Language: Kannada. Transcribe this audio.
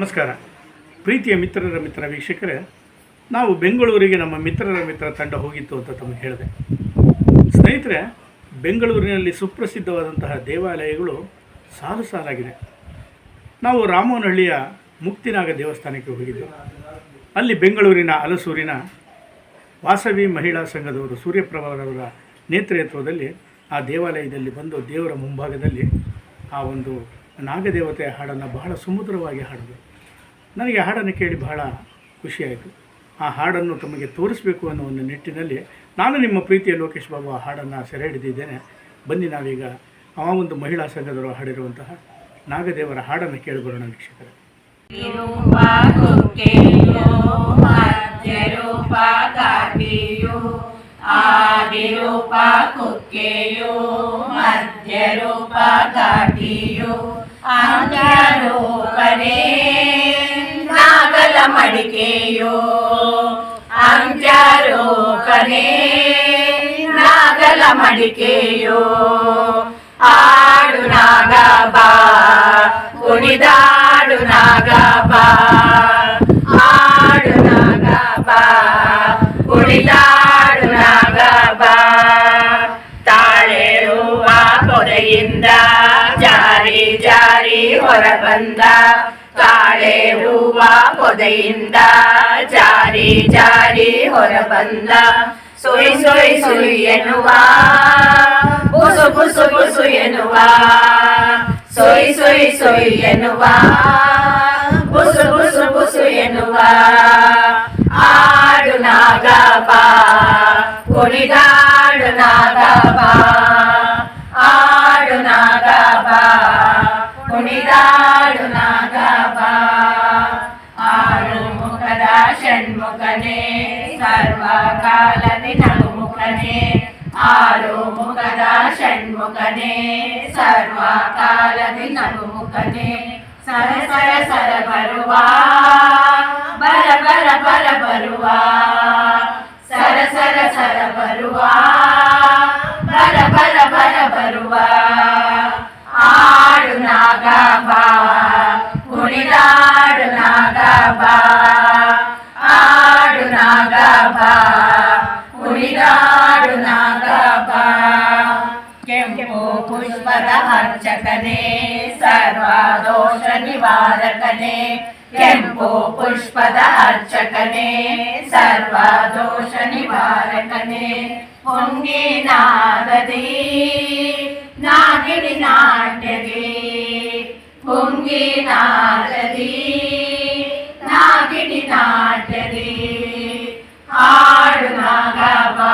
ನಮಸ್ಕಾರ. ಪ್ರೀತಿಯ ಮಿತ್ರರ ಮಿತ್ರ ವೀಕ್ಷಕರೇ, ನಾವು ಬೆಂಗಳೂರಿಗೆ ನಮ್ಮ ಮಿತ್ರರ ಮಿತ್ರ ತಂಡ ಹೋಗಿತ್ತು ಅಂತ ತಮಗೆ ಹೇಳಿದೆ. ಸ್ನೇಹಿತರೆ, ಬೆಂಗಳೂರಿನಲ್ಲಿ ಸುಪ್ರಸಿದ್ಧವಾದಂತಹ ದೇವಾಲಯಗಳು ಸಾಲು ಸಾಲಾಗಿದೆ ನಾವು ರಾಮನಹಳ್ಳಿಯ ಮುಕ್ತಿನಾಗ ದೇವಸ್ಥಾನಕ್ಕೆ ಹೋಗಿದ್ದೆವು ಅಲ್ಲಿ ಬೆಂಗಳೂರಿನ ಹಲಸೂರಿನ ವಾಸವಿ ಮಹಿಳಾ ಸಂಘದವರು ಸೂರ್ಯಪ್ರಭರವರ ನೇತೃತ್ವದಲ್ಲಿ ಆ ದೇವಾಲಯದಲ್ಲಿ ಬಂದು ದೇವರ ಮುಂಭಾಗದಲ್ಲಿ ಆ ಒಂದು ನಾಗದೇವತೆಯ ಹಾಡನ್ನು ಬಹಳ ಸುಮಧುರವಾಗಿ ಹಾಡಿದರು. ನನಗೆ ಹಾಡನ್ನು ಕೇಳಿ ಬಹಳ ಖುಷಿಯಾಯಿತು. ಆ ಹಾಡನ್ನು ತಮಗೆ ತೋರಿಸಬೇಕು ಅನ್ನೋ ಒಂದು ನಿಟ್ಟಿನಲ್ಲಿ ನಾನು ನಿಮ್ಮ ಪ್ರೀತಿಯ ಲೋಕೇಶ್ ಬಾಬು ಆ ಹಾಡನ್ನು ಸೆರೆ ಹಿಡಿದಿದ್ದೇನೆ ಬನ್ನಿ ನಾವೀಗ ಆ ಒಂದು ಮಹಿಳಾ ಸಂಘದವರು ಹಾಡಿರುವಂತಹ ನಾಗದೇವರ ಹಾಡನ್ನು ಕೇಳಿಬರೋಣ ವೀಕ್ಷಕರೇ. ರೂಪ ಕುಕ್ಕೆಯೋ ಮಧ್ಯರೂಪ ಅಂತ್ಯರೂಪನೇ ನಾಗಲ ಮಡಿಕೆಯೋ ಅಂತ್ಯರೂಪನೇ ನಾಗಲ ಮಡಿಕೆಯೋ, ಆಡು ನಾಗ ಬಾ, ಕುಣಿದಾಡು ನಾಗ ಬಾ, ಆಡು ನಾಗ ಬಾ, ಕುಣಿದಾಡು ನಾಗ ಬಾ. ತಾಳೆರುವ ಪೊರೆಯಿಂದ ಜಾರಿ ಜಾರಿ ಹೊರ ಹೂವ ಪೊದೆಯಿಂದ ಜಾರಿ ಜಾರಿ ಹೊರ ಬಂದ ಸೊಯ್ ಸೊಯ್ ಸುಯ್ ಎನ್ನುವ. ಬುಸು ಬುಸು ಬುಸು ಎನ್ನುವ. ಸೊಯ್ ಸೊಯ್ ಸೊಯ್ ಎನ್ನುವ. ಬುಸು ಬುಸು ಬುಸು ಎನ್ನುವ. ಆಡು ನಾಗಪ್ಪ, ಕುಣಿದಾಡು ನಾಗಪ್ಪ. ಆಡು ನಾಗಪ್ಪ, ಕುಣಿದಾಡು ನಾಗ ಷಣ್ಮುಖನೇ ಸರ್ವಕಾಲದಿ ನಗುಮುಖನೇ ಆರು ಮುಖದ ಷಣ್ಮುಖನೇ ಸರ್ವಕಾಲದಿ ನಗುಮುಖನೇ ಸರ ಸರ ಸರ ಬರುವ ಬರ ಬರ ಬರ ಬರುವ ಸರ ಸರ ಸರ ಬರುವ ಬರ ಬರ ಬರ ಬರುವ ಆಡು ನಾಗ ಬಾ ಕುಣಿದಾಡು ನಾಗ ಕೆಂಪು ಪುಷ್ಪದ ಅರ್ಚಕನೇ ಸರ್ವ ದೋಷ ನಿವಾರಕನೇ ಕೆಂಪು ಪುಷ್ಪದ ಅರ್ಚಕನೇ ಸರ್ವ ದೋಷ ನಿವಾರಕನೇ ಹೊಂಗಿ ನಾಗದಿ ನಾಗಿಣಿ ನಾಟ್ಯದಿ ಹೊಂಗಿ ನಾಗದಿ ನಾಗಿಣಿ ನಾಟ್ಯದಿ ಆಡು ನಾಗ ಬಾ